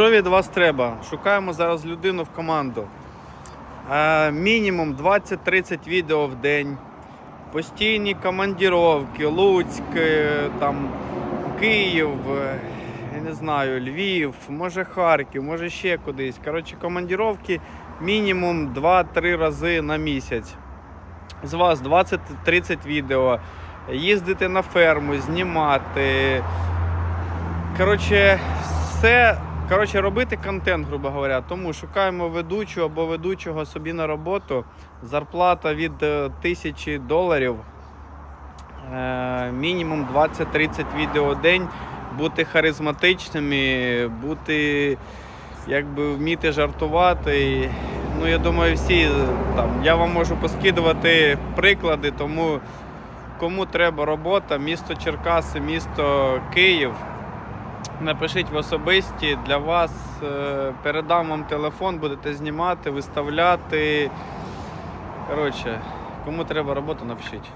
Що від вас треба? Шукаємо зараз людину в команду. Е, мінімум 20-30 відео в день. Постійні командіровки, Луцьк, е, там, Київ, е, я не знаю, Львів, може Харків, може ще кудись. Коротше, командіровки мінімум 2-3 рази на місяць. З вас 20-30 відео. Їздити на ферму, знімати. Коротше, все. Коротше, робити контент, грубо говоря. Тому шукаємо ведучу або ведучого собі на роботу. Зарплата від е, тисячі доларів. Е, мінімум 20-30 відео в день. Бути харизматичними, бути, якби вміти жартувати. Ну, я думаю, всі е, там. Я вам можу поскидувати приклади, тому кому треба робота, місто Черкаси, місто Київ. Напишіть в особисті для вас, е, передам вам телефон, будете знімати, виставляти. Коротше, кому треба роботу, напишіть.